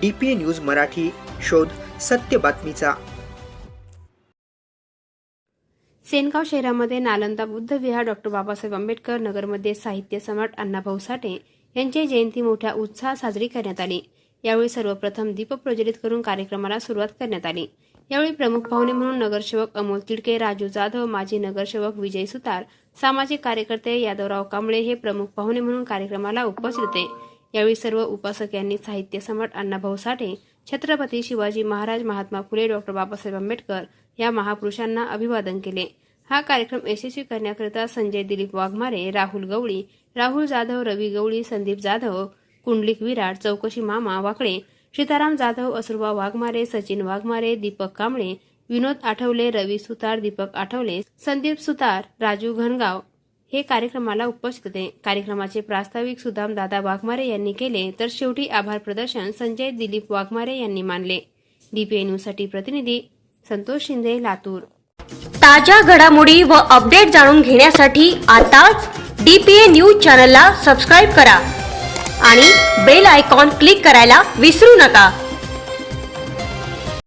DPA news Marathi शोध सत्य बातमीचा. सेनगाव शहरामध्ये नालंदा बुद्ध विहार डॉक्टर बाबासाहेब आंबेडकर नगरमध्ये साहित्य सम्राट अण्णाभाऊ साठे यांची जयंती मोठ्या उत्साहात साजरी करण्यात आली. यावेळी सर्वप्रथम दीप प्रज्वलित करून कार्यक्रमाला सुरुवात करण्यात आली. यावेळी प्रमुख पाहुणे म्हणून नगरसेवक अमोल तिडके राजू जाधव माजी नगरसेवक विजय सुतार सामाजिक कार्यकर्ते यादवराव कांबळे हे प्रमुख पाहुणे म्हणून कार्यक्रमाला उपस्थित होते. यावेळी सर्व उपासक यांनी साहित्य सम्राट अण्णाभाऊ साठे छत्रपती शिवाजी महाराज महात्मा फुले डॉक्टर बाबासाहेब आंबेडकर या महापुरुषांना अभिवादन केले. हा कार्यक्रम यशस्वी करण्याकरिता संजय दिलीप वाघमारे राहुल गवळी राहुल जाधव रवी गवळी संदीप जाधव कुंडलिक विराट चौकशी मामा वाकळे सीताराम जाधव असुरबा वाघमारे सचिन वाघमारे दीपक कांबळे विनोद आठवले रवी सुतार दीपक आठवले संदीप सुतार राजू घनगाव हे कार्यक्रमाला उपस्थित होते. कार्यक्रमाचे प्रास्ताविक सुदाम दादा वाघमारे यांनी केले तर शेवटी आभार प्रदर्शन संजय दिलीप वाघमारे यांनी मानले. डीपीए न्यूजसाठी प्रतिनिधी संतोष शिंदे लातूर. ताज्या घडामोडी व अपडेट जाणून घेण्यासाठी आताच डीपीए न्यूज चॅनलला सबस्क्राईब करा आणि बेल आयकॉन क्लिक करायला विसरू नका.